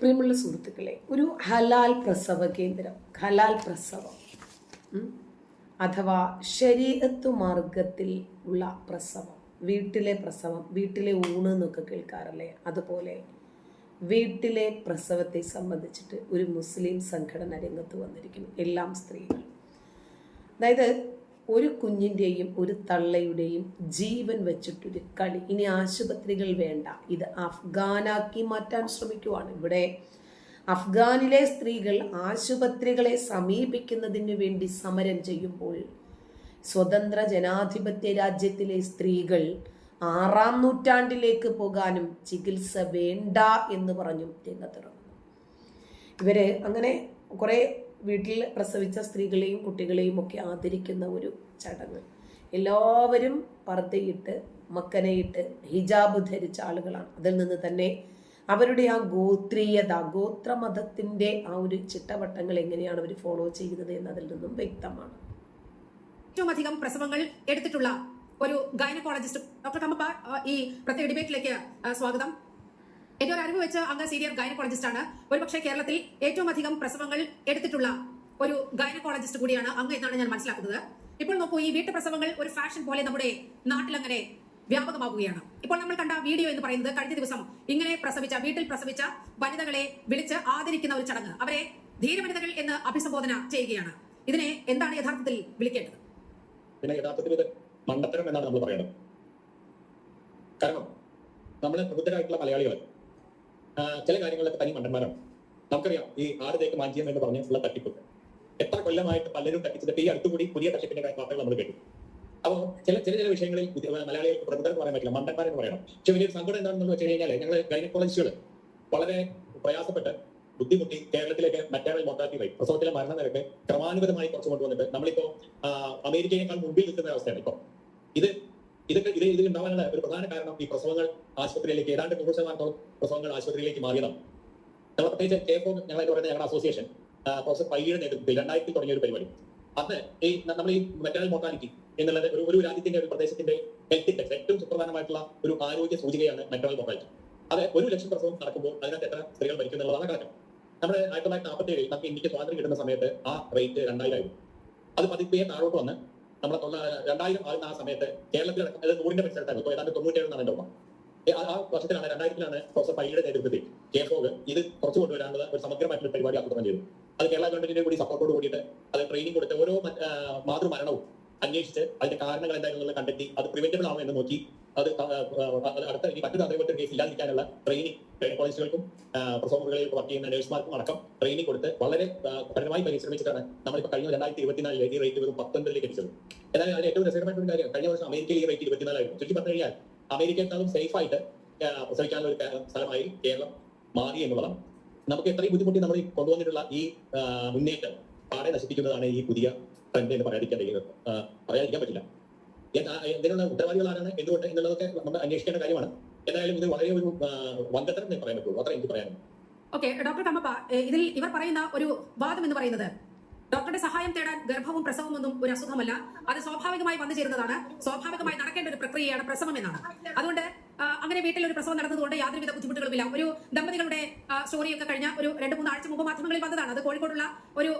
പ്രിയമുള്ള സുഹൃത്തുക്കളെ ഒരു ഹലാൽ പ്രസവ കേന്ദ്രം ഹലാൽ പ്രസവം അഥവാ ശരീരത്തു മാർഗത്തിൽ ഉള്ള പ്രസവം വീട്ടിലെ പ്രസവം വീട്ടിലെ ഊണ് എന്നൊക്കെ കേൾക്കാറല്ലേ? അതുപോലെ വീട്ടിലെ പ്രസവത്തെ സംബന്ധിച്ചിട്ട് ഒരു മുസ്ലിം സംഘടന രംഗത്ത് വന്നിരിക്കുന്നു എല്ലാം സ്ത്രീകൾ. അതായത് ഒരു കുഞ്ഞിന്റെയും ഒരു തള്ളയുടെയും ജീവൻ വെച്ചിട്ടൊരു കളി. ഇനി ആശുപത്രികൾ വേണ്ട. ഇത് അഫ്ഗാനാക്കി മാറ്റാൻ ശ്രമിക്കുവാണ്. ഇവിടെ അഫ്ഗാനിലെ സ്ത്രീകൾ ആശുപത്രികളെ സമീപിക്കുന്നതിന് വേണ്ടി സമരം ചെയ്യുമ്പോൾ സ്വതന്ത്ര ജനാധിപത്യ രാജ്യത്തിലെ സ്ത്രീകൾ ആറാം നൂറ്റാണ്ടിലേക്ക് പോകാനും ചികിത്സ വേണ്ട എന്ന് പറഞ്ഞും രംഗത്തിറങ്ങുന്നു. ഇവർ അങ്ങനെ കുറെ വീട്ടിൽ പ്രസവിച്ച സ്ത്രീകളെയും കുട്ടികളെയും ഒക്കെ ആദരിക്കുന്ന ഒരു ചടങ്ങ്. എല്ലാവരും പർദ്ദയിട്ട് മക്കനയിട്ട് ഹിജാബ് ധരിച്ച ആളുകളാണ്. അതിൽ നിന്ന് തന്നെ അവരുടെ ആ ഗോത്രീയത ഗോത്രമതത്തിന്റെ ആ ഒരു ചിട്ടവട്ടങ്ങൾ എങ്ങനെയാണ് അവർ ഫോളോ ചെയ്യുന്നത് എന്നതിൽ നിന്നും വ്യക്തമാണ്. ഏറ്റവും അധികം പ്രസവങ്ങൾ എടുത്തിട്ടുള്ള ഒരു ഗൈനക്കോളജിസ്റ്റ് ഡോക്ടർ കമ്പ ഈ പ്രത്യേക ഡിബേറ്റിലേക്ക് സ്വാഗതം. ഒരു അറിവ് വെച്ച് അങ്ങ് സീനിയർ ഗൈനക്കോളജിസ്റ്റ് ആണ്. ഒരുപക്ഷെ കേരളത്തിൽ ഏറ്റവും അധികം പ്രസവങ്ങൾ എടുത്തിട്ടുള്ള ഒരു ഗൈനക്കോളജിസ്റ്റ് കൂടിയാണ് അങ്ങ് എന്നാണ് ഞാൻ മനസ്സിലാക്കുന്നത്. ഇപ്പോൾ നോക്കൂ ഈ വീട്ടുപ്രസവങ്ങൾ ഒരു ഫാഷൻ പോലെ നമ്മുടെ നാട്ടിലങ്ങനെ വ്യാപകമാവുകയാണ്. ഇപ്പോൾ നമ്മൾ കണ്ട വീഡിയോ എന്ന് പറയുന്നത് കഴിഞ്ഞ ദിവസം ഇങ്ങനെ പ്രസവിച്ച വീട്ടിൽ പ്രസവിച്ച വനിതകളെ വിളിച്ച് ആദരിക്കുന്ന ഒരു ചടങ്ങ്. അവരെ ധീരവനിതകൾ എന്ന് അഭിസംബോധന ചെയ്യുകയാണ്. ഇതിനെ എന്താണ് യഥാർത്ഥത്തിൽ വിളിക്കേണ്ടത്? പിന്നെ യഥാർത്ഥത്തിൽ ഇത് മണ്ടത്തരം എന്നാണ് നമ്മൾ പറയുന്നത് കാരണം നമ്മൾ പ്രബുദ്ധരായിട്ടുള്ള മലയാളികൾ ചില കാര്യങ്ങളിലൊക്കെ തനി മണ്ടന്മാരാണ്. നമുക്കറിയാം ഈ ആട് തേക്ക് മാഞ്ചിയം എന്ന് പറഞ്ഞ ഉള്ള തട്ടിപ്പുണ്ട് എത്ര കൊല്ലമായിട്ട് പലരും തട്ടിച്ചിട്ട് ഈ അടുത്തുകൂടി പുതിയ തട്ടിപ്പിന്റെ വാർത്തകൾ നമ്മൾ കേട്ടു. അപ്പോൾ ചില ചില ചില വിഷയങ്ങളിൽ മലയാളികൾക്ക് പ്രമുഖർ പറയാൻ പറ്റില്ല മണ്ടന്മാർ എന്ന് പറയണം. പക്ഷെ വലിയൊരു സങ്കടം എന്താണെന്ന് വെച്ച് കഴിഞ്ഞാൽ ഞങ്ങൾ ഗൈനക്കോളജിസ്റ്റുകൾ വളരെ പ്രയാസപ്പെട്ട് ബുദ്ധിമുട്ടി കേരളത്തിലേക്ക് മറ്റേണൽ മോർട്ടാലിറ്റി റേറ്റ് പ്രസവത്തിലെ മരണ നിരക്ക് ക്രമാനുഗതമായി കുറച്ച് കൊണ്ടുവന്നിട്ട് നമ്മളിപ്പോ അമേരിക്കയേക്കാൾ മുമ്പിൽ നിൽക്കുന്ന അവസ്ഥയാണ് ഇപ്പോൾ ഇത് ഇതൊക്കെ ഇത് ഇത് ഉണ്ടാവാനുള്ള ഒരു പ്രധാന കാരണം ഈ പ്രസവങ്ങൾ ആശുപത്രിയിലേക്ക് ഏതാണ്ട് നൂറ് ശതമാനത്തോളം പ്രസവങ്ങൾ ആശുപത്രിയിലേക്ക് മാറിയതാണ്. ഞങ്ങൾ പ്രത്യേകിച്ച് കേഫോ ഞങ്ങൾ പറയുന്ന ഞങ്ങളുടെ അസോസിയേഷൻ പ്രൊഫസർ പയ്യയുടെ നേതൃത്വത്തിൽ രണ്ടായിരത്തി തുടങ്ങിയ ഒരു പരിപാടി. അന്ന് ഈ നമ്മൾ ഈ മെറ്ററൽ മോർട്ടാലിറ്റി എന്നുള്ളത് ഒരു ഒരു രാജ്യത്തിന്റെ ഒരു പ്രദേശത്തിന്റെ ഹെൽത്ത് ഇൻഡെക്സ് ഏറ്റവും സുപ്രധാനമായിട്ടുള്ള ഒരു ആരോഗ്യ സൂചികയാണ് മെറ്ററൽ മോർട്ടാലിറ്റി അത് ഒരു ലക്ഷം പ്രസവം നടക്കുമ്പോൾ അതിനകത്ത് എത്ര സ്ത്രീകൾ മരിക്കുന്നുള്ളതാണ് കാരണം നമ്മുടെ ആയിരത്തി തൊള്ളായിരത്തി നാൽപ്പത്തി ഏഴിൽ നമുക്ക് ഇന്ത്യയ്ക്ക് സ്വാതന്ത്ര്യം കിട്ടുന്ന സമയത്ത് ആ റേറ്റ് രണ്ടായിരം ആയിരുന്നു. അത് പതിപ്പേ താഴോട്ട് വന്ന് നമ്മുടെ രണ്ടായിരം ആകുന്ന ആ സമയത്ത് കേരളത്തിൽ അടക്കം അത് നൂറിന്റെ പരിസരത്തായിരുന്നു ഇപ്പോൾ ഏതാണ്ട് തൊണ്ണൂറ്റേഴ് എന്നാണ് ഓർമ്മ. ആ വർഷത്തിലാണ് രണ്ടായിരത്തിലാണ് പ്രൊഫസർ പൈയുടെ നേതൃത്വത്തിൽ കേഫോഗ് ഇത് കുറച്ചു കൊണ്ടുവരാനുള്ള ഒരു സമഗ്രമായിട്ടുള്ള പരിപാടി ആസൂത്രണം ചെയ്തു അത് കേരള ഗവൺമെന്റിന്റെ കൂടി സപ്പോർട്ടോട് കൂടിയിട്ട് അത് ട്രെയിനിങ് കൊടുത്ത് ഓരോ മാതൃ മരണവും മാതൃമരണവും അന്വേഷിച്ച് അതിന്റെ കാരണങ്ങൾ എന്തായിരുന്നു കണ്ടെത്തി അത് പ്രിവെന്റബിൾ ആണോ എന്ന് നോക്കി അത് അടുത്ത ഇനി മറ്റൊരു അതേപോലത്തെ കേസ് ഇല്ലാതിരിക്കാനുള്ള ട്രെയിനിങ് കോളേജുകൾക്കും പ്രസവ മുറികളിൽ വർക്ക് ചെയ്യുന്ന നഴ്സുമാർക്കും അടക്കം ട്രെയിനിങ് കൊടുത്ത് വളരെ കഠിനമായി പരിശ്രമിച്ചിട്ടാണ് നമ്മളിപ്പോൾ കഴിഞ്ഞ രണ്ടായിരത്തി ഇരുപത്തിനാലിൽ ഈ റേറ്റ് വെറും പത്തൊൻപതിലേക്ക് എത്തിച്ചത്. എന്നാലും അതിന് ഏറ്റവും രസകരമായിട്ടുള്ള കാര്യം കഴിഞ്ഞ വർഷം അമേരിക്കയിൽ ഈ റേറ്റ് ഇരുപത്തിനാലായിരുന്നു. ചുരുക്കി പറഞ്ഞു കഴിഞ്ഞാൽ അമേരിക്കയെക്കാളും സേഫ് ആയിട്ട് ആ, പ്രസവിക്കാനുള്ള ഒരു സ്ഥലമായി കേരളം മാറി എന്നുള്ളതാണ് നമുക്ക് എത്രയും ബുദ്ധിമുട്ടി നമ്മൾ കൊണ്ടുവന്നിട്ടുള്ള ഈ മുന്നേറ്റം പാടെ നശിപ്പിക്കുന്നതാണ് ഈ പുതിയ ട്രെൻഡ് എന്ന് പറയാതിരിക്കാൻ കഴിയുന്നത്. പറയാതിരിക്കാൻ പറ്റില്ല. ഇതിനുള്ള ഉത്തരവാദികൾ ആരാണ് എന്തുകൊണ്ട്? എന്നുള്ളതൊക്കെ നമ്മൾ അന്വേഷിക്കേണ്ട കാര്യമാണ്. എന്തായാലും ഇത് വളരെ ഒരു വന്ദത്തരം പറയാൻ പറ്റുള്ളൂ. അത്ര എനിക്ക് പറയാനുള്ളൂ. ഓക്കെ ഡോക്ടർ കമ്മപ്പ ഇതിൽ ഇവർ പറയുന്ന ഒരു വാദം എന്ന് പറയുന്നത് ഡോക്ടറുടെ സഹായം തേടാൻ ഗർഭവും പ്രസവവും ഒന്നും ഒരു അസുഖമല്ല. അത് സ്വാഭാവികമായി വന്നു ചേരുന്നതാണ്. സ്വാഭാവികമായി നടക്കേണ്ട ഒരു പ്രക്രിയയാണ് പ്രസവം എന്നാണ്. അതുകൊണ്ട് അങ്ങനെ വീട്ടിൽ ഒരു പ്രസവം നടന്നതുകൊണ്ട് യാതൊരുവിധ ബുദ്ധിമുട്ടുകളുമില്ല. ഒരു ദമ്പതികളുടെ സ്റ്റോറിയൊക്കെ കഴിഞ്ഞ ഒരു രണ്ട് മൂന്ന് ആഴ്ച മുമ്പ് മാധ്യമങ്ങളിൽ വന്നതാണ്. അത് കോഴിക്കോടുള്ള ഒരു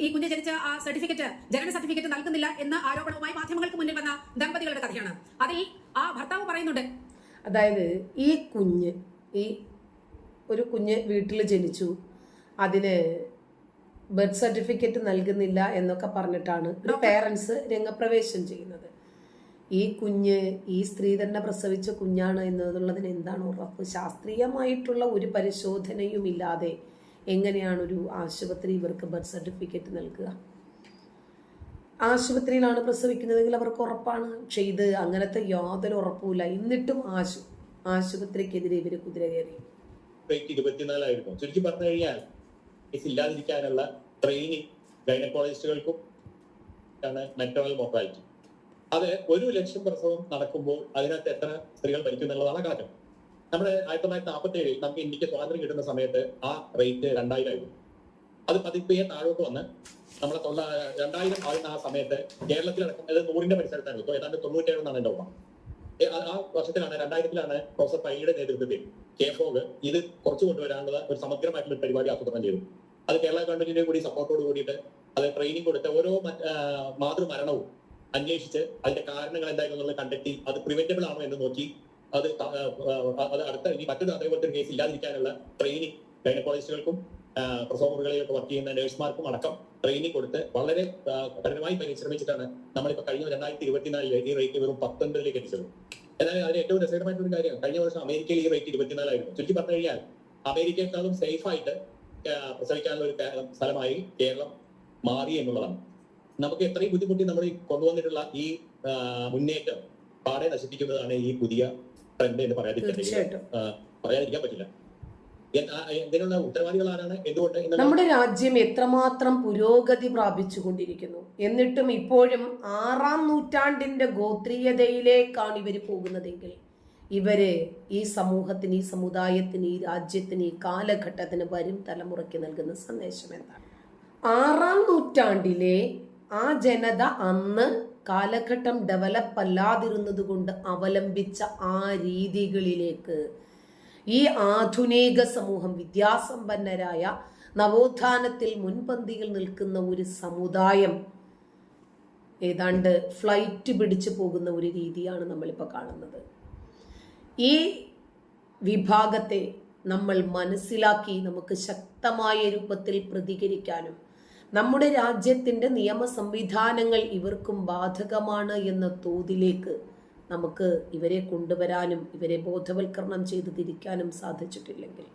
ഈ കുഞ്ഞ് ജനിച്ച ആ സർട്ടിഫിക്കറ്റ് ജനന സർട്ടിഫിക്കറ്റ് നൽകുന്നില്ല എന്ന ആരോപണവുമായി മാധ്യമങ്ങൾക്ക് മുന്നിൽ വന്ന ദമ്പതികളുടെ കഥയാണ്. അതിൽ ആ ഭർത്താവ് പറയുന്നുണ്ട്. അതായത് ഈ കുഞ്ഞ് ഈ ഒരു കുഞ്ഞ് വീട്ടിൽ ജനിച്ചു. അതിന് ബർത്ത് സർട്ടിഫിക്കറ്റ് നൽകുന്നില്ല എന്നൊക്കെ പറഞ്ഞിട്ടാണ് പേരൻസ് രംഗപ്രവേശം ചെയ്യുന്നത്. ഈ കുഞ്ഞ് ഈ സ്ത്രീ തന്നെ പ്രസവിച്ച കുഞ്ഞാണ് എന്നുള്ളതിന് എന്താണ് ഉറപ്പ്? ശാസ്ത്രീയമായിട്ടുള്ള ഒരു പരിശോധനയും ഇല്ലാതെ എങ്ങനെയാണ് ഒരു ആശുപത്രി ഇവർക്ക് ബർത്ത് സർട്ടിഫിക്കറ്റ് നൽകുക? ആശുപത്രിയിലാണ് പ്രസവിക്കുന്നതെങ്കിൽ അവർക്ക് ഉറപ്പാണ്. ഇത് അങ്ങനത്തെ യാതൊരു ഉറപ്പുമില്ല. എന്നിട്ടും ആശു ആശുപത്രിക്കെതിരെ ഇവർ കുതിര കയറി. ഇല്ലാതിരിക്കാനുള്ള ഗൈനക്കോളജിസ്റ്റുകൾക്കും മെറ്ററൽ അത് ഒരു ലക്ഷം പ്രസവം നടക്കുമ്പോൾ അതിനകത്ത് എത്ര സ്ത്രീകൾ മരിക്കും എന്നുള്ളതാണ് കണക്ക് നമ്മുടെ ആയിരത്തി തൊള്ളായിരത്തി നാൽപ്പത്തി ഏഴിൽ നമുക്ക് ഇന്ത്യയ്ക്ക് സ്വാതന്ത്ര്യം കിട്ടുന്ന സമയത്ത് ആ റേറ്റ് രണ്ടായിരം ആയിരുന്നു അത് പതിപ്പേ താഴോട്ട് വന്ന് നമ്മളെ തൊള്ള രണ്ടായിരം ആയിരുന്ന ആ സമയത്ത് കേരളത്തിലടക്കം അത് നൂറിന്റെ പരിസരത്തായിരുന്നു. ഇപ്പോൾ ഏതാണ്ട് തൊണ്ണൂറ്റേഴ് എന്നാണ് എന്റെ ഓർമ്മ. ആ- വർഷത്തിലാണ് രണ്ടായിരത്തിലാണ് പ്രൊഫസർ പൈയുടെ നേതൃത്വത്തിൽ കെ ഫോഗ് ഇത് കുറച്ച് കൊണ്ടുവരാനുള്ള ഒരു സമഗ്രമായിട്ടുള്ള പരിപാടി ആസൂത്രണം ചെയ്തു അത് കേരള ഗവൺമെന്റിന്റെ കൂടി സപ്പോർട്ടോട് കൂടിയിട്ട് അത് ട്രെയിനിങ് കൊടുത്ത് ഓരോ മാതൃമരണവും അന്വേഷിച്ച് അതിന്റെ കാരണങ്ങൾ എന്തായിരുന്നു എന്നുള്ളത് കണ്ടെത്തി അത് പ്രിവെന്റബിൾ ആണോ എന്ന് നോക്കി അത് അത് അടുത്ത ഇനി മറ്റൊരു അതേപോലത്തെ കേസ് ഇല്ലാതിരിക്കാനുള്ള ട്രെയിനിങ് ഗൈനക്കോളജിസ്റ്റുകൾക്കും പ്രസവ മുറികളിലൊക്കെ വർക്ക് ചെയ്യുന്ന നഴ്സുമാർക്കും അടക്കം ട്രെയിനിങ് കൊടുത്ത് വളരെ കഠിനമായി പരിശ്രമിച്ചിട്ടാണ് നമ്മളിപ്പോ കഴിഞ്ഞ രണ്ടായിരത്തി ഇരുപത്തിനാലിൽ ഈ റേറ്റ് വെറും പത്തൊൻപതിലേക്ക് എത്തിച്ചത്. എന്നാൽ അതിന് ഏറ്റവും രസകരമായിട്ടൊരു കാര്യമാണ് കാര്യം കഴിഞ്ഞ വർഷം അമേരിക്കയിൽ ഈ റേറ്റ് ഇരുപത്തിനാലായിരുന്നു. ചുരുക്കി പറഞ്ഞു കഴിഞ്ഞാൽ അമേരിക്കയെക്കാളും സേഫായിട്ട് പ്രസവിക്കാനുള്ള ഒരു സ്ഥലമായി കേരളം മാറി എന്നുള്ളതാണ്. നമുക്ക് എത്രയും ബുദ്ധിമുട്ടി നമ്മൾ കൊണ്ടുവന്നിട്ടുള്ള ഈ മുന്നേറ്റം പാടെ നശിപ്പിക്കുന്നതാണ് ഈ പുതിയ ട്രെൻഡ് എന്ന് പറയാതിരിക്കാൻ പറയാതിരിക്കാൻ പറ്റില്ല. നമ്മുടെ രാജ്യം എത്രമാത്രം പുരോഗതി പ്രാപിച്ചുകൊണ്ടിരിക്കുന്നു. എന്നിട്ടും ഇപ്പോഴും ആറാം നൂറ്റാണ്ടിന്റെ ഗോത്രീയതയിലേക്കാണ് ഇവർ പോകുന്നതെങ്കിൽ ഇവർ ഈ സമൂഹത്തിന് ഈ സമുദായത്തിന് ഈ രാജ്യത്തിന് ഈ കാലഘട്ടത്തിന് വരും തലമുറയ്ക്ക് നൽകുന്ന സന്ദേശം എന്താണ്? ആറാം നൂറ്റാണ്ടിലെ ആ ജനത അന്ന് കാലഘട്ടം ഡെവലപ്പ് അല്ലാതിരുന്നത് കൊണ്ട് അവലംബിച്ച ആ രീതികളിലേക്ക് ഈ ആധുനിക സമൂഹം വിദ്യാസമ്പന്നരായ നവോത്ഥാനത്തിൽ മുൻപന്തിയിൽ നിൽക്കുന്ന ഒരു സമുദായം ഏതാണ്ട് ഫ്ലൈറ്റ് പിടിച്ചു പോകുന്ന ഒരു രീതിയാണ് നമ്മളിപ്പോൾ കാണുന്നത്. ഈ വിഭാഗത്തെ നമ്മൾ മനസ്സിലാക്കി നമുക്ക് ശക്തമായ രൂപത്തിൽ പ്രതികരിക്കാനും നമ്മുടെ രാജ്യത്തിന്റെ നിയമ സംവിധാനങ്ങൾ ഇവർക്കും ബാധകമാണ് എന്ന തോതിലേക്ക് നമുക്ക് ഇവരെ കൊണ്ടുവരാനും ഇവരെ ബോധവൽക്കരണം ചെയ്ത് തിരിക്കാനും സാധിച്ചിട്ടില്ലെങ്കിൽ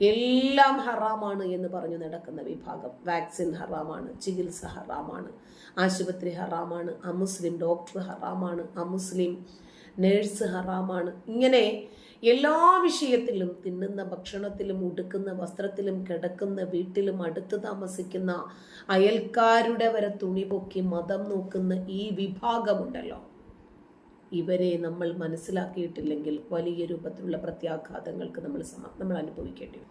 എല്ലാം ഹറാമാണ് എന്ന് പറഞ്ഞു നടക്കുന്ന വിഭാഗം. വാക്സിൻ ഹറാമാണ് ചികിത്സ ഹറാമാണ് ആശുപത്രി ഹറാമാണ് അമുസ്ലിം ഡോക്ടർ ഹറാമാണ് അമുസ്ലിം നേഴ്സ് ഹറാമാണ്. ഇങ്ങനെ എല്ലാ വിഷയത്തിലും തിന്നുന്ന ഭക്ഷണത്തിലും ഉടുക്കുന്ന വസ്ത്രത്തിലും കിടക്കുന്ന വീട്ടിലും അടുത്ത് താമസിക്കുന്ന അയൽക്കാരുടെ വരെ തുണി പൊക്കി മതം നോക്കുന്ന ഈ വിഭാഗമുണ്ടല്ലോ. ഇവരെ നമ്മൾ മനസ്സിലാക്കിയിട്ടില്ലെങ്കിൽ വലിയ രൂപത്തിലുള്ള പ്രത്യാഘാതങ്ങൾക്ക് നമ്മൾ നമ്മൾ അനുഭവിക്കേണ്ടി വരും.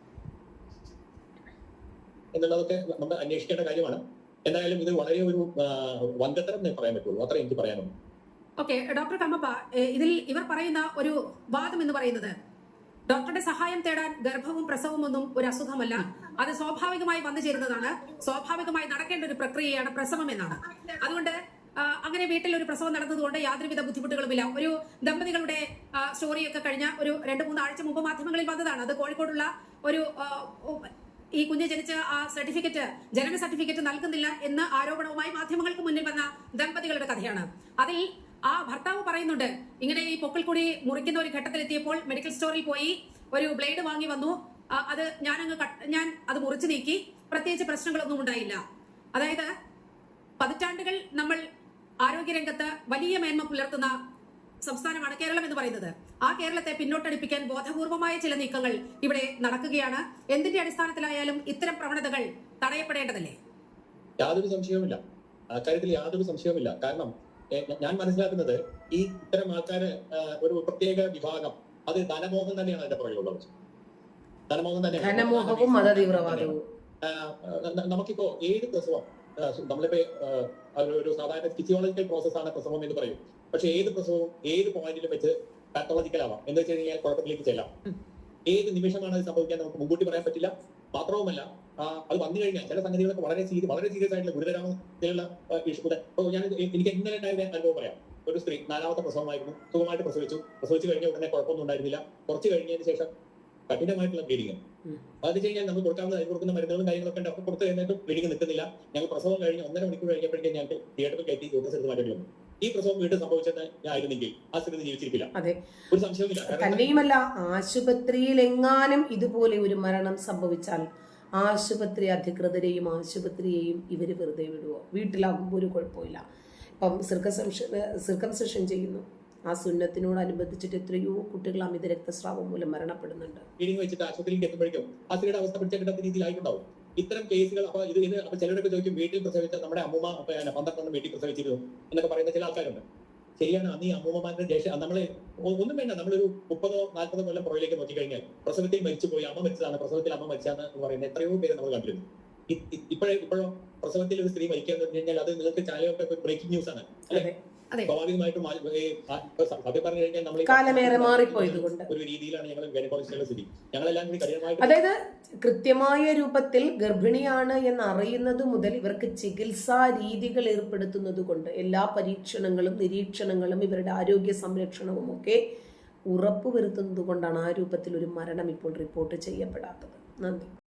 എന്നുള്ളതൊക്കെ നമ്മൾ അന്വേഷിക്കേണ്ട കാര്യമാണ്. എന്തായാലും ഇത് വളരെ ഒരു ആ, പറയാൻ പറ്റുള്ളൂ. അത്ര എനിക്ക് പറയാനുള്ളൂ. ഓക്കെ ഡോക്ടർ കമ്മപ്പ ഇതിൽ ഇവർ പറയുന്ന ഒരു വാദം എന്ന് പറയുന്നത് ഡോക്ടറുടെ സഹായം തേടാൻ ഗർഭവും പ്രസവവും ഒന്നും ഒരു അസുഖമല്ല. അത് സ്വാഭാവികമായി വന്നു ചേരുന്നതാണ്. സ്വാഭാവികമായി നടക്കേണ്ട ഒരു പ്രക്രിയയാണ് പ്രസവം എന്നാണ്. അതുകൊണ്ട് അങ്ങനെ വീട്ടിൽ ഒരു പ്രസവം നടന്നതുകൊണ്ട് യാതൊരുവിധ ബുദ്ധിമുട്ടുകളുമില്ല. ഒരു ദമ്പതികളുടെ സ്റ്റോറിയൊക്കെ കഴിഞ്ഞ ഒരു രണ്ട് മൂന്ന് ആഴ്ച മുമ്പ് മാധ്യമങ്ങളിൽ വന്നതാണ്. അത് കോഴിക്കോടുള്ള ഒരു ഈ കുഞ്ഞ് ജനിച്ച ആ സർട്ടിഫിക്കറ്റ് ജനന സർട്ടിഫിക്കറ്റ് നൽകുന്നില്ല എന്ന ആരോപണവുമായി മാധ്യമങ്ങൾക്ക് മുന്നിൽ വന്ന ദമ്പതികളുടെ കഥയാണ്. അതിൽ ആ ഭർത്താവ് പറയുന്നുണ്ട്. ഇങ്ങനെ ഈ പൊക്കൽ കൂടി മുറിക്കുന്ന ഒരു ഘട്ടത്തിലെത്തിയപ്പോൾ മെഡിക്കൽ സ്റ്റോറിൽ പോയി ഒരു ബ്ലേഡ് വാങ്ങി വന്നു. അത് ഞാനങ്ങ് ഞാൻ അത് മുറിച്ചു നീക്കി. പ്രത്യേകിച്ച് പ്രശ്നങ്ങളൊന്നും ഉണ്ടായില്ല. അതായത് പതിറ്റാണ്ടുകൾ നമ്മൾ ആരോഗ്യരംഗത്ത് വലിയ മേന്മ പുലർത്തുന്ന സംസ്ഥാനമാണ് കേരളം എന്ന് പറയുന്നത്. ആ കേരളത്തെ പിന്നോട്ടടിപ്പിക്കാൻ ബോധപൂർവമായ ചില നീക്കങ്ങൾ ഇവിടെ നടക്കുകയാണ്. എന്തിന്റെ അടിസ്ഥാനത്തിലായാലും ഇത്തരം പ്രവണതകൾ തടയപ്പെടേണ്ടതല്ലേ? യാതൊരു സംശയവുമില്ല. അക്കാര്യത്തിൽ യാതൊരു സംശയവുമില്ല. കാരണം ഞാൻ മനസ്സിലാക്കുന്നത് ഈ ഇത്തരം ആൾക്കാര് ഒരു പ്രത്യേക വിഭാഗം അത് ധനമോഹം തന്നെയാണ് അതിന്റെ പുറകിലുള്ളത് ധനമോഹം തന്നെയാണ്. നമുക്കിപ്പോ ഏത് പ്രസവം നമ്മളിപ്പോ ഒരു സാധാരണ ഫിസിയോളജിക്കൽ പ്രോസസ് ആണ് പ്രസവം എന്ന് പറയും. പക്ഷെ ഏത് പ്രസവവും ഏത് പോയിന്റിലും വെച്ച് പാത്തോളജിക്കൽ ആവാം. എന്ന് വെച്ച് കഴിഞ്ഞാൽ കുഴപ്പത്തിലേക്ക് ചെല്ലാം. ഏത് നിമിഷമാണ് അത് സംഭവിക്കാൻ നമുക്ക് മുൻകൂട്ടി പറയാൻ പറ്റില്ല. മാത്രവുമല്ല അത് വന്നു കഴിഞ്ഞാൽ ചില സംഗതികളൊക്കെ വളരെ സീരിയസ് വളരെ സീരിയസ് ആയിട്ടുള്ള ഗുരുതരമായിട്ടുള്ള ഇഷ്യൂ ഇപ്പോൾ ഞാൻ എനിക്ക് ഇന്നലെ ഉണ്ടായ അനുഭവം പറയാം. ഒരു സ്ത്രീ നാലാമത്തെ പ്രസവമായിരുന്നു. സുഖമായിട്ട് പ്രസവിച്ചു. പ്രസവിച്ചു കഴിഞ്ഞ ഉടനെ കുഴപ്പമൊന്നും ഉണ്ടായിരുന്നില്ല. കുറച്ച് കഴിഞ്ഞതിന് ശേഷം കഠിനമായിട്ടുള്ള ബ്ലീഡിങ്. അത് കഴിഞ്ഞാൽ നമ്മൾ കൊടുക്കാവുന്ന അതിന് കൊടുക്കുന്ന മരുന്നുകളും കാര്യങ്ങളൊക്കെ ഉണ്ട്. അപ്പോൾ കൊടുത്തു കഴിഞ്ഞിട്ടും ബ്ലീഡിങ് നിൽക്കുന്നില്ല. ഞങ്ങൾ പ്രസവം കഴിഞ്ഞ് ഒന്നര മണിക്കൂർ കഴിഞ്ഞപ്പോഴേക്കും ഞങ്ങൾക്ക് തിയേറ്ററിൽ കയറ്റി യൂട്ടസ് എടുത്ത് മാറ്റേണ്ടി വന്നു. ഈ പ്രസവം വീട്ടിൽ സംഭവിച്ചെന്ന് ആയിരുന്നെങ്കിൽ ആ സ്ത്രീ ജീവിച്ചിരിക്കില്ല. അതെ. ഒരു സംശയവുമില്ല. തന്നെയുമല്ല ആശുപത്രിയിൽ എങ്ങാനും ഇതുപോലെ ഒരു മരണം സംഭവിച്ചാൽ ആശുപത്രി അധികൃതരെയും ആശുപത്രിയെയും ഇവർ വെറുതെ വിടുവോ? വീട്ടിലാകുമ്പോൾ ഒരു കുഴപ്പമില്ല. ഇപ്പം സിർക്കസംഷൻ സിർക്കംസെഷൻ ചെയ്യുന്നു. ആ സുന്നത്തിനോടനുബന്ധിച്ചിട്ട് എത്രയോ കുട്ടികൾ അമിത രക്തസ്രാവം മൂലം മരണപ്പെടുന്നുണ്ട്. വെച്ചിട്ട് ആശുപത്രിയിലേക്ക് എത്തുമ്പോഴേക്കും ആ സ്ത്രീയുടെ അവസ്ഥ പിടിച്ച കിട്ടാത്ത രീതിയിലായിട്ടുണ്ടാവും ഇത്തരം കേസുകൾ അപ്പൊ ഇത് ഇത് അപ്പൊ ചിലരൊക്കെ ചോദിക്കും വീട്ടിൽ പ്രസവിച്ച നമ്മുടെ അമ്മൂമ്മ പന്ത്രണ്ടെണ്ണം വീട്ടിൽ പ്രസവിച്ചിരുന്നു എന്നൊക്കെ പറയുന്ന ചില ആൾക്കാരുണ്ട്. ശരിയാണ് അന്ന് ഈ അമ്മൂമ്മമാരുടെ നമ്മളെ ഒ- ഒന്നും വേണ്ട നമ്മളൊരു മുപ്പതോ നാൽപ്പതോ കൊല്ലം പുറകിലേക്ക് നോക്കിക്കഴിഞ്ഞാൽ പ്രസവത്തിൽ മരിച്ചു പോയി അമ്മ മരിച്ചതാണ് പ്രസവത്തിൽ അമ്മ മരിച്ചാന്ന് എന്ന് പറയുന്ന എത്രയോ പേര് നമ്മൾ കണ്ടിരുന്നു ഇപ്പോഴേ ഇപ്പോഴോ പ്രസവത്തിൽ ഒരു സ്ത്രീ മരിക്കുക എന്ന് പറഞ്ഞു കഴിഞ്ഞാൽ അത് നിങ്ങൾക്ക് ചാനലൊക്കെ ബ്രേക്കിംഗ് ന്യൂസ് ആണ് അല്ലെ. സ്വാഭാവികമായിട്ടും സത്യം പറഞ്ഞു കഴിഞ്ഞാൽ നമ്മൾ കാലമേറെ. ഒരു രീതിയിലാണ് ഞങ്ങൾ ഗൈനക്കോളജിസ്റ്റുകളുടെ സ്ഥിതി. ഞങ്ങളെല്ലാം കൂടി കഠിനമായിട്ട് അതായത് കൃത്യമായ രൂപത്തിൽ ഗർഭിണിയാണ് എന്ന് അറിയുന്നത് മുതൽ ഇവർക്ക് ചികിത്സാ രീതികൾ ഏർപ്പെടുത്തുന്നത് കൊണ്ട് എല്ലാ പരീക്ഷണങ്ങളും നിരീക്ഷണങ്ങളും ഇവരുടെ ആരോഗ്യ സംരക്ഷണവും ഒക്കെ ഉറപ്പുവരുത്തുന്നത് കൊണ്ടാണ് ആ രൂപത്തിൽ ഒരു മരണം ഇപ്പോൾ റിപ്പോർട്ട് ചെയ്യപ്പെടാത്തത്. നന്ദി.